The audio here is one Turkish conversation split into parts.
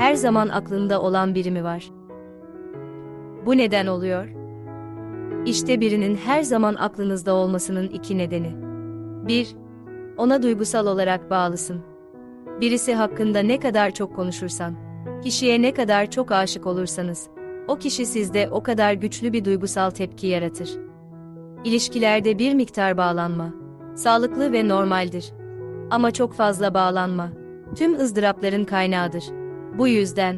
her zaman aklında olan biri mi var? Bu neden oluyor? İşte birinin her zaman aklınızda olmasının iki nedeni. 1. Ona duygusal olarak bağlısın. Birisi hakkında ne kadar çok konuşursan, kişiye ne kadar çok aşık olursanız, o kişi sizde o kadar güçlü bir duygusal tepki yaratır. İlişkilerde bir miktar bağlanma, sağlıklı ve normaldir. Ama çok fazla bağlanma, tüm ızdırapların kaynağıdır. Bu yüzden,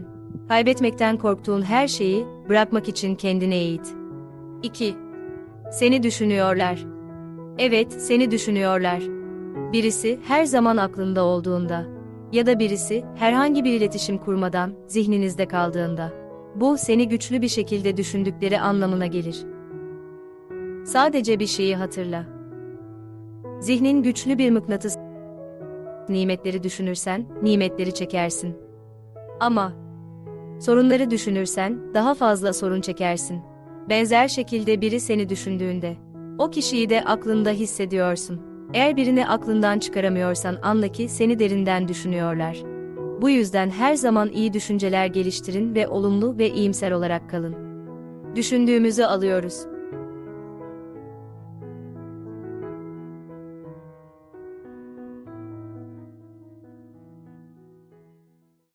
kaybetmekten korktuğun her şeyi bırakmak için kendine eğit. 2. Seni düşünüyorlar. Evet, seni düşünüyorlar. Birisi her zaman aklında olduğunda ya da birisi herhangi bir iletişim kurmadan zihninizde kaldığında. Bu seni güçlü bir şekilde düşündükleri anlamına gelir. Sadece bir şeyi hatırla. Zihnin güçlü bir mıknatıs. Nimetleri düşünürsen nimetleri çekersin. Ama sorunları düşünürsen daha fazla sorun çekersin. Benzer şekilde biri seni düşündüğünde o kişiyi de aklında hissediyorsun. Eğer birini aklından çıkaramıyorsan anla ki seni derinden düşünüyorlar. Bu yüzden her zaman iyi düşünceler geliştirin ve olumlu ve iyimser olarak kalın. Düşündüğümüzü alıyoruz.